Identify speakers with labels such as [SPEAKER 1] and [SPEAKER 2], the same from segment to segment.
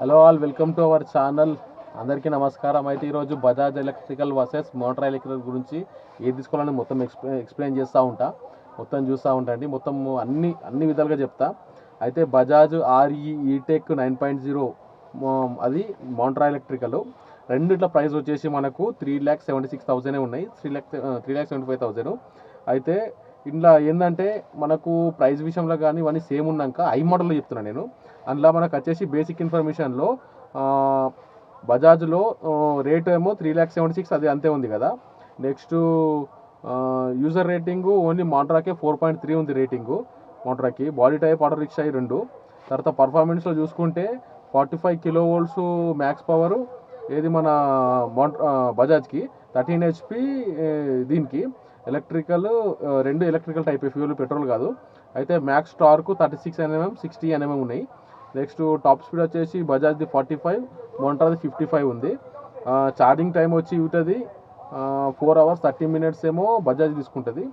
[SPEAKER 1] Hello all welcome to our channel అందరికీ నమస్కారం. అయితే ఈరోజు Bajaj electrical versus motor electrical గురించి ఏది తీసుకోవాలని మొత్తం ఎక్స్ప్లెయిన్ ఎక్స్ప్లెయిన్ చేస్తూ ఉంటా. మొత్తం చూస్తూ ఉంటాండి మొత్తం అన్ని అన్ని విధాలుగా చెప్తా. అయితే Bajaj RE ETEC nine point zero అది మోటార్ ఎలక్ట్రికల్ రెండిట్ల ప్రైస్ వచ్చేసి మనకు three lakh seventy six thousand ఉన్నాయి. Three lakh three lakh seventy five thousand అయితే ఇంట్లో ఏంటంటే మనకు ప్రైస్ విషయంలో కానీ ఇవన్నీ సేమ్ ఉన్నాక ఐ మోడల్లో చెప్తున్నాను నేను. అందులో మనకు వచ్చేసి బేసిక్ ఇన్ఫర్మేషన్లో బజాజ్లో రేట్ ఏమో త్రీ ల్యాక్ సెవెంటీ సిక్స్ అది అంతే ఉంది కదా. నెక్స్ట్ యూజర్ రేటింగు ఓన్లీ మోటారాకే ఫోర్ పాయింట్ త్రీ ఉంది రేటింగు మోటారాకి బాడీ టైప్ ఆటో రిక్షా ఈ రెండు. తర్వాత పర్ఫార్మెన్స్లో చూసుకుంటే forty five kilo volts max power ఏది మన మోట బజాజ్కి థర్టీన్ హెచ్పి దీనికి ఎలక్ట్రికల్ రెండు ఎలక్ట్రికల్ టైప్ ఫ్యూల్ పెట్రోల్ కాదు. అయితే max torque thirty six NMM sixty NMM ఉన్నాయి. నెక్స్ట్ టాప్ స్పీడ్ వచ్చేసి బజాజ్ది ఫార్టీ ఫైవ్ మోటార్ది ఫిఫ్టీ ఫైవ్ ఉంది. ఛార్జింగ్ టైం వచ్చి ఉంటుంది ఫోర్ అవర్స్ థర్టీ మినిట్స్ ఏమో బజాజ్ తీసుకుంటుంది.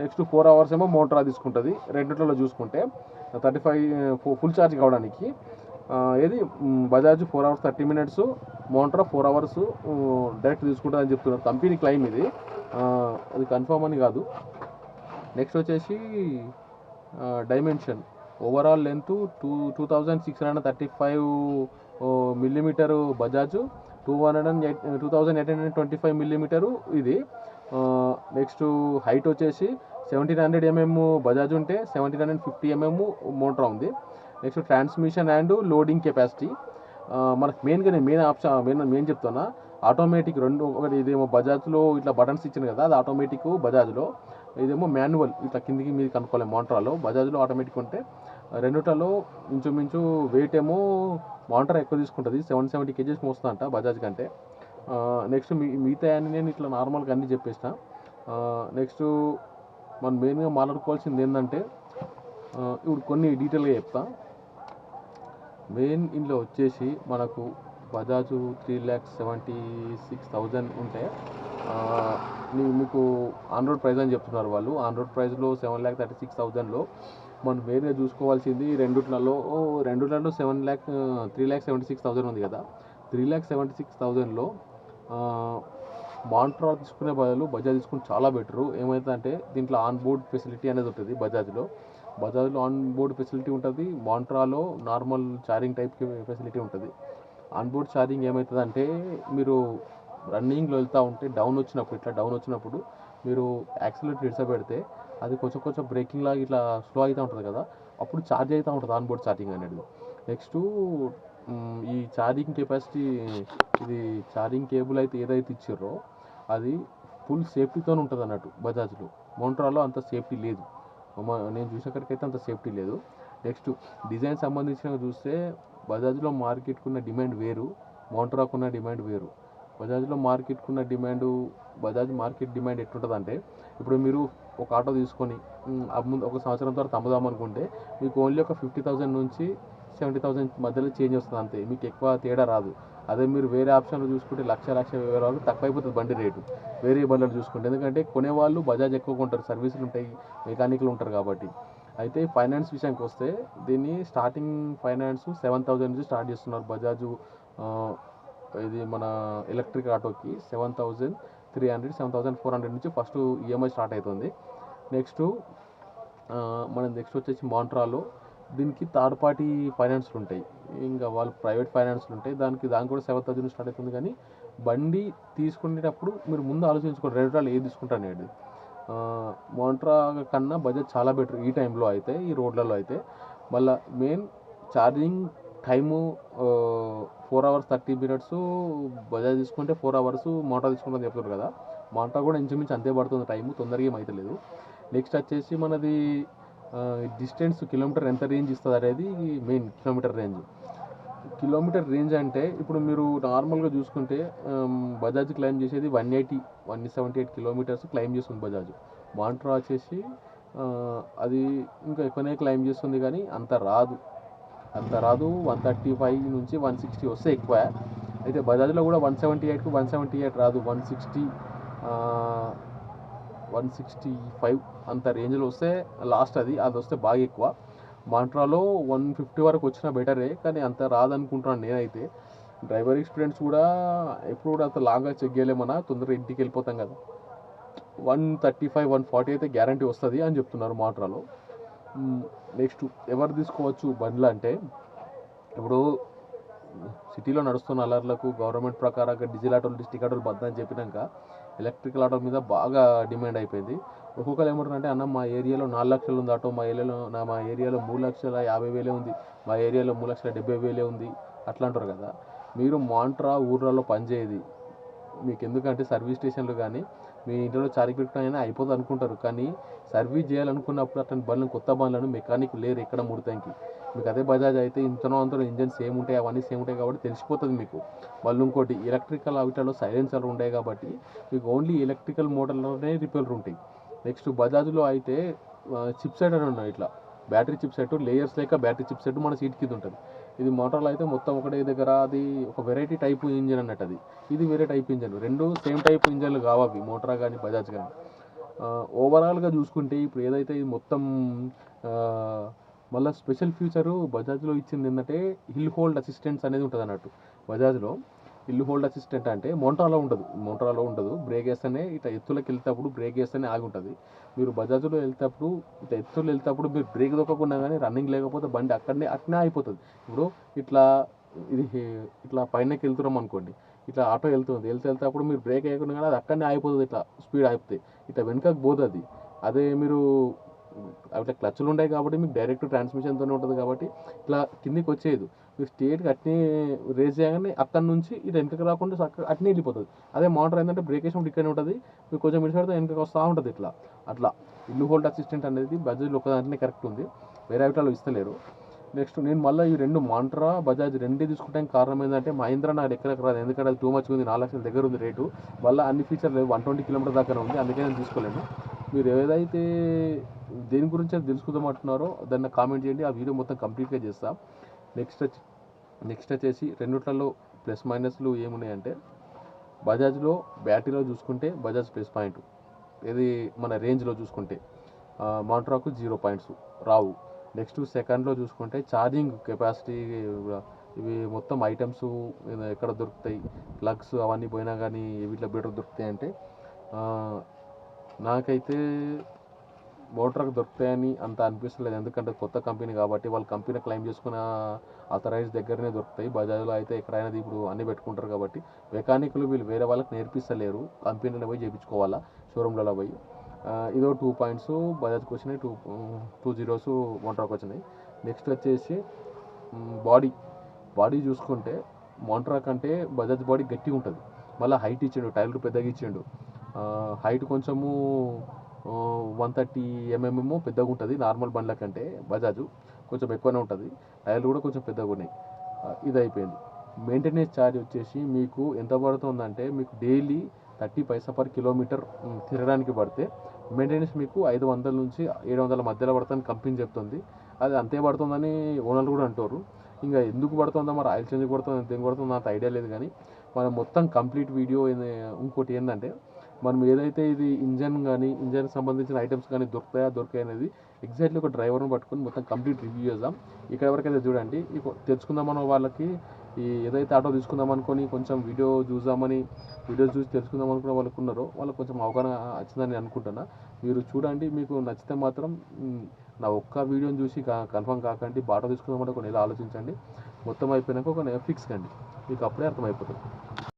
[SPEAKER 1] నెక్స్ట్ ఫోర్ అవర్స్ ఏమో మోటార్ తీసుకుంటుంది రెండిట్లలో చూసుకుంటే. థర్టీ ఫైవ్ ఫుల్ ఛార్జ్ కావడానికి. ఏది? Bajaj four hours thirty minutes motor four hours direct తీసుకుంటుంది అని చెప్తున్నారు. కంపెనీ క్లైమ్ ఇది. అది కన్ఫర్మ్ అని కాదు. నెక్స్ట్ వచ్చేసి dimension. Overall length two two thousand six hundred thirty five millimetre Bajaj two hundred and eight two thousand eight hundred twenty five millimetre ఇది. Next height వచ్చేసి సెవెంటీన్ హండ్రెడ్ ఎంఎం బజాజ్ ఉంటే seventeen hundred fifty MM motor ఉంది. Next transmission and loading capacity మనకు మెయిన్గా నేను main option main main చెప్తున్నా. Automatic రెండు ఒకటి ఇదేమో బజాజ్లో ఇట్లా బటన్స్ ఇచ్చింది కదా అది ఆటోమేటిక్ బజాజ్లో ఇదేమో మాన్యువల్ ఇట్లా కిందికి మీద కనుక్కోవాలి మోటార్లో బజాజ్లో ఆటోమేటిక్ ఉంటే రెండుటలో ఇంచుమించు వెయిట్ ఏమో మోటార్ ఎక్కువ తీసుకుంటుంది. సెవెన్ సెవెంటీ కేజీస్ మోస్తుందంట బజాజ్ కంటే. నెక్స్ట్ మీ మిగతా అని నేను ఇట్లా నార్మల్గా అన్నీ చెప్పేసిన నెక్స్ట్ మనం మెయిన్గా మాట్లాడుకోవాల్సింది ఏంటంటే ఇప్పుడు కొన్ని డీటెయిల్గా చెప్తా. మెయిన్ ఇంట్లో వచ్చేసి మనకు Bajaj three lakhs seventy six thousand ఉంటే మీకు ఆన్ రోడ్ ప్రైస్ అని చెప్తున్నారు వాళ్ళు. ఆన్ రోడ్ ప్రైస్లో సెవెన్ ల్యాక్ థర్టీ సిక్స్ థౌజండ్లో మనం వేరే చూసుకోవాల్సింది రెండుట్లలో. రెండుట్లలో seven lakh three lakh seventy six thousand ఉంది కదా. త్రీ ల్యాక్ సెవెంటీ సిక్స్ థౌజండ్లో మాంట్రా తీసుకునే బదులు బజాజ్ తీసుకుని చాలా బెటరు. ఏమవుతుందంటే దీంట్లో ఆన్ బోర్డ్ ఫెసిలిటీ అనేది ఉంటుంది బజాజ్లో. బజాజ్లో ఆన్ బోర్డ్ ఫెసిలిటీ ఉంటుంది మాంట్రాలో నార్మల్ ఛార్జింగ్ టైప్ ఫెసిలిటీ ఉంటుంది. ఆన్ బోర్డ్ ఛార్జింగ్ ఏమవుతుందంటే మీరు రన్నింగ్లో వెళ్తూ ఉంటే డౌన్ వచ్చినప్పుడు ఇట్లా డౌన్ వచ్చినప్పుడు మీరు యాక్సిలేటర్ ఇడ్సబెడితే అది కొంచెం కొంచెం బ్రేకింగ్ లాగా ఇట్లా స్లో అవుతూ ఉంటుంది కదా అప్పుడు ఛార్జ్ అవుతూ ఉంటుంది ఆన్ బోర్డ్ ఛార్జింగ్ అనేది నెక్స్ట్ ఈ ఛార్జింగ్ కెపాసిటీ ఇది ఛార్జింగ్ కేబుల్ అయితే ఏదైతే ఇచ్చారో అది ఫుల్ సేఫ్టీతో ఉంటుంది అన్నట్టు బజాజ్లో. మోంట్రాలో అంత సేఫ్టీ లేదు. నేను చూసేకరికైతే అంత సేఫ్టీ లేదు. నెక్స్ట్ డిజైన్ సంబంధించిన చూస్తే బజాజ్లో మార్కెట్కున్న డిమాండ్ వేరు మోంట్రాకున్న డిమాండ్ వేరు. బజాజ్లో మార్కెట్కున్న డిమాండ్ బజాజ్ మార్కెట్ డిమాండ్ ఎట్లుంటుంది ఇప్పుడు మీరు ఒక ఆటో తీసుకొని ముందు ఒక సంవత్సరం తర్వాత అమ్ముదాం అనుకుంటే మీకు ఓన్లీ ఒక ఫిఫ్టీ థౌసండ్ నుంచి సెవెంటీ థౌసండ్ మధ్యలో చేంజ్ వస్తుంది అంతే. మీకు ఎక్కువ తేడా రాదు. అదే మీరు వేరే ఆప్షన్లో చూసుకుంటే లక్ష లక్ష వేల వాళ్ళు తక్కువ అయిపోతుంది బండి రేటు. వేరే బండ్లు చూసుకుంటే. ఎందుకంటే కొనేవాళ్ళు బజాజ్ ఎక్కువ కొంటారు సర్వీసులు ఉంటాయి మెకానిక్లు ఉంటారు కాబట్టి. అయితే ఫైనాన్స్ విషయానికి వస్తే దీన్ని స్టార్టింగ్ ఫైనాన్స్ సెవెన్ థౌజండ్ నుంచి స్టార్ట్ చేస్తున్నారు బజాజ్ ఇది మన ఎలక్ట్రిక్ ఆటోకి seven thousand three hundred seven thousand four hundred నుంచి ఫస్ట్ ఈఎంఐ స్టార్ట్ అవుతుంది నెక్స్ట్ మనం నెక్స్ట్ వచ్చేసి మాంట్రాలో దీనికి థర్డ్ పార్టీ ఫైనాన్స్లు ఉంటాయి ఇంకా వాళ్ళు ప్రైవేట్ ఫైనాన్స్లు ఉంటాయి దానికి దానికి కూడా సెవెన్ థౌసండ్ స్టార్ట్ అవుతుంది కానీ బండి తీసుకునేటప్పుడు మీరు ముందు ఆలోచించుకోండి. రెండు రోజులు ఏది తీసుకుంటారు అనేది. మోంట్రా కన్నా బడ్జెట్ చాలా బెటర్ ఈ టైంలో అయితే ఈ రోడ్లలో అయితే. మళ్ళీ main charging time four hours thirty minutes Bajaj తీసుకుంటే ఫోర్ అవర్స్ మోటార్ తీసుకుంటారని చెప్తారు కదా. మోటార్ కూడా ఇంచుమించు అంతే పడుతుంది టైము తొందరగా ఏమైతలేదు నెక్స్ట్ వచ్చేసి మనది డిస్టెన్స్ కిలోమీటర్ ఎంత రేంజ్ ఇస్తుంది అనేది main kilometre range. Kilometre range అంటే ఇప్పుడు మీరు నార్మల్గా చూసుకుంటే బజాజ్ క్లైమ్ చేసేది one eighty one seventy eight kilometres claim చేస్తుంది బజాజ్. మాంట్రా వచ్చేసి అది ఇంకా ఎక్కువనే క్లైమ్ చేస్తుంది కానీ అంత రాదు. అంత రాదు వన్ థర్టీ ఫైవ్ నుంచి వన్ సిక్స్టీ వస్తే ఎక్కువ. అయితే బజాజ్లో కూడా వన్ సెవెంటీ ఎయిట్కి వన్ సెవెంటీ ఎయిట్ రాదు. One sixty one sixty five అంత రేంజ్లో వస్తే లాస్ట్ అది. అది వస్తే బాగా ఎక్కువ. మాంట్రాలో వన్ ఫిఫ్టీ వరకు వచ్చినా బెటరే కానీ అంత రాదనుకుంటున్నాను నేనైతే. డ్రైవర్ ఎక్స్పీరియన్స్ కూడా ఎప్పుడు కూడా అంత లాంగ్గా చెక్ చేయలేమన్నా తొందరగా ఇంటికి వెళ్ళిపోతాం కదా. One thirty five one forty అయితే గ్యారంటీ వస్తుంది అని చెప్తున్నారు మాట్రాలో నెక్స్ట్ ఎవరు తీసుకోవచ్చు బండ్లు అంటే ఇప్పుడు సిటీలో నడుస్తున్న అలర్లకు గవర్నమెంట్ ప్రకారంగా డీజిల్ ఆటోలు డిస్టిక్ ఆటోలు బద్దని అని చెప్పినాక ఎలక్ట్రికల్ ఆటో మీద బాగా డిమాండ్ అయిపోయింది. ఒక్కొక్కరు ఏమంటారంటే అన్న మా ఏరియాలో నాలుగు లక్షలు ఉంది ఆటో మా ఏరియాలో నా మా ఏరియాలో మూడు లక్షల యాభై వేలే ఉంది మా ఏరియాలో మూడు లక్షల డెబ్బై వేలే ఉంది అట్లా అంటారు కదా. మీరు మాంట్రా ఊర్లలో పనిచేయది. మీకు ఎందుకంటే సర్వీస్ స్టేషన్లు కానీ మీ ఇంట్లో చారిపెట్టుకుని అయినా అయిపోతుంది అనుకుంటారు కానీ సర్వీస్ చేయాలనుకున్నప్పుడు అతని బండ్లు కొత్త బండ్లను మెకానిక్ లేరు ఎక్కడ ముడతానికి మీకు అదే బజాజ్ అయితే ఇంతనో అంతలో ఇంజన్ సేమ్ ఉంటాయి అవన్నీ సేమ్ ఉంటాయి కాబట్టి తెలిసిపోతుంది మీకు. మళ్ళీ ఇంకోటి ఎలక్ట్రికల్ అవిటలో సైలెన్సర్ ఉంటాయి కాబట్టి మీకు ఓన్లీ ఎలక్ట్రికల్ మోటార్లోనే రిపేర్లు ఉంటాయి. నెక్స్ట్ బజాజ్లో అయితే చిప్ సెట్ అని ఉన్నాయి ఇట్లా. బ్యాటరీ చిప్ సెట్ లేయర్స్ లేక బ్యాటరీ చిప్ సెట్ మన సీట్ కింద ఉంటుంది. ఇది మోటార్లో అయితే మొత్తం ఒకటే దగ్గర అది ఒక వెరైటీ టైప్ ఇంజిన్ అన్నట్టు అది. ఇది వేరే టైప్ ఇంజన్. రెండు సేమ్ టైప్ ఇంజన్లు కావవి మోటార్ కానీ బజాజ్ కానీ ఓవరాల్గా చూసుకుంటే ఇప్పుడు ఏదైతే ఇది మొత్తం మళ్ళీ స్పెషల్ ఫీచరు బజాజ్లో ఇచ్చింది ఏంటంటే హిల్ హోల్డ్ అసిస్టెంట్స్ అనేది ఉంటుంది అన్నట్టు. బజాజ్లో హిల్ హోల్డ్ అసిస్టెంట్ అంటే మోటార్లో ఉండదు. మోటార్లో ఉండదు. బ్రేక్ వేస్తేనే ఇట్లా ఎత్తులకు వెళ్తేప్పుడు బ్రేక్ వేస్తేనే ఆగి ఉంటుంది. మీరు బజాజ్లో వెళ్తేప్పుడు ఇట్లా ఎత్తులు వెళ్తేప్పుడు మీరు బ్రేక్ దొక్కకుండా కానీ రన్నింగ్ లేకపోతే బండి అక్కడనే అట్నే అయిపోతుంది ఇప్పుడు ఇట్లా ఇది ఇట్లా పైనకి వెళ్తున్నాం అనుకోండి ఇట్లా ఆటో వెళ్తుంది వెళ్తే వెళ్తే అప్పుడు మీరు బ్రేక్ వేయకుండా కానీ అది అక్కడనే అయిపోతుంది ఇట్లా స్పీడ్ ఆగిపోతే ఇట్లా వెనుకకు పోతుంది. అదే మీరు అట్లా క్లచ్లు ఉంటాయి కాబట్టి మీకు డైరెక్ట్ ట్రాన్స్మిషన్తోనే ఉంటుంది కాబట్టి ఇట్లా కిందికి వచ్చేది మీరు స్టేట్కి అట్నే రేస్ చేయగానే అక్కడ నుంచి ఇటు వెనకకి రాకుండా అట్నే వెళ్ళిపోతుంది. అదే మోటార్ ఏంటంటే బ్రేక్ వేసినప్పుడు ఇక్కడనే ఉంటుంది మీరు కొంచెం ఇటు పెడితే వెనకకి వస్తూ ఉంటుంది ఇట్లా. అట్లా ఇల్లు హోల్డ్ అసిస్టెంట్ అనేది బజాజ్లో ఒక దాంట్లోనే కరెక్ట్ ఉంది. వేరే అవిటాలు ఇస్తలేరు. నెక్స్ట్ నేను మళ్ళీ ఈ రెండు మాంట్రా బజాజ్ రెండే తీసుకోవడానికి కారణం ఏంటంటే మహీంద్రా నాకు ఎక్కడికి రాదు. ఎందుకంటే అది టూ మచ్ ఉంది నాలుగు లక్షల దగ్గర ఉంది రేటు. మళ్ళీ అన్ని ఫీచర్లు వన్ ట్వంటీ కిలోమీటర్ దాకా ఉంది. అందుకే నేను తీసుకోలేను. మీరు ఏదైతే దేని గురించి అది తెలుసుకుందాం అంటున్నారో దాన్ని కామెంట్ చేయండి. ఆ వీడియో మొత్తం కంప్లీట్గా చేస్తాం. నెక్స్ట్ నెక్స్ట్ వచ్చేసి రెండుట్లలో ప్లస్ మైనస్లు ఏమున్నాయంటే బజాజ్లో బ్యాటరీలో చూసుకుంటే బజాజ్ ప్లస్ పాయింట్ ఇది మన రేంజ్లో చూసుకుంటే మాంట్రాకు జీరో పాయింట్స్ రావు. నెక్స్ట్ సెకండ్లో చూసుకుంటే ఛార్జింగ్ కెపాసిటీ ఇవి మొత్తం ఐటమ్స్ ఎక్కడ దొరుకుతాయి ప్లగ్స్ అవన్నీ పోయినా కానీ వీటిలో బెటర్ దొరుకుతాయి అంటే నాకైతే మోటార్కి దొరుకుతాయని అంత అనిపిస్తలేదు. ఎందుకంటే కొత్త కంపెనీ కాబట్టి వాళ్ళ కంపెనీ క్లైమ్ చేసుకున్న అథరైజ్ దగ్గరనే దొరుకుతాయి. బజాజ్లో అయితే ఎక్కడైనా ఇప్పుడు అన్నీ పెట్టుకుంటారు కాబట్టి మెకానిక్లు వీళ్ళు వేరే వాళ్ళకి నేర్పిస్తలేరు. కంపెనీలో పోయి చేయించుకోవాలా షోరూంలలో పోయి. ఇదో టూ పాయింట్స్ బజాజ్కి వచ్చినాయి టూ టూ జీరోస్ మోటార్కి వచ్చినాయి. నెక్స్ట్ వచ్చేసి బాడీ బాడీ చూసుకుంటే మోంట్రా కంటే బజాజ్ బాడీ గట్టిగా ఉంటుంది. మళ్ళీ హైట్ ఇచ్చిండు టైర్లు పెద్దగా ఇచ్చిండు. హైట్ కొంచెము వన్ థర్టీ ఎంఎంఎం పెద్దగా ఉంటుంది నార్మల్ బండ్ల కంటే బజాజ్ కొంచెం ఎక్కువనే ఉంటుంది. టైర్లు కూడా కొంచెం పెద్దగా ఉన్నాయి. ఇది అయిపోయింది. మెయింటెనెన్స్ ఛార్జ్ వచ్చేసి మీకు ఎంత పడుతుందంటే మీకు daily thirty paisa per kilometre తిరగడానికి పడితే మెయింటెనెన్స్ మీకు ఐదు వందల నుంచి ఏడు వందల మధ్యలో పడుతుందని కంపెనీ చెప్తుంది. అది అంతే పడుతుందని ఓనర్లు కూడా అంటారు. ఇంకా ఎందుకు పడుతుందో మరి ఆయిల్ చేంజ్ పడుతుంది ఎంత పడుతుందో నాకు ఐడియా లేదు కానీ మనం మొత్తం కంప్లీట్ వీడియో ఇంకోటి ఏంటంటే మనం ఏదైతే ఇది ఇంజన్ కానీ ఇంజన్కి సంబంధించిన ఐటమ్స్ కానీ దొరుకుతాయా దొరికాయి అనేది ఎగ్జాక్ట్లీ ఒక డ్రైవర్ని పట్టుకొని మొత్తం కంప్లీట్ రివ్యూ చేద్దాం. ఇక్కడ వరకైతే చూడండి తెచ్చుకుందామన్న వాళ్ళకి ఈ ఏదైతే ఆటో తీసుకుందాం అనుకొని కొంచెం వీడియో చూద్దామని వీడియో చూసి తెలుసుకుందాం అనుకున్న వాళ్ళకు ఉన్నారో వాళ్ళకి కొంచెం అవగాహన వచ్చిందని అనుకుంటున్నా. మీరు చూడండి మీకు నచ్చితే మాత్రం నా ఒక్క వీడియోని చూసి కన్ఫర్మ్ కాకండి బాటో తీసుకుందామంటే కొన్ని నెల ఆలోచించండి. మొత్తం అయిపోయినాక ఒక ఫిక్స్ కండి. మీకు అప్పుడే అర్థమైపోతుంది.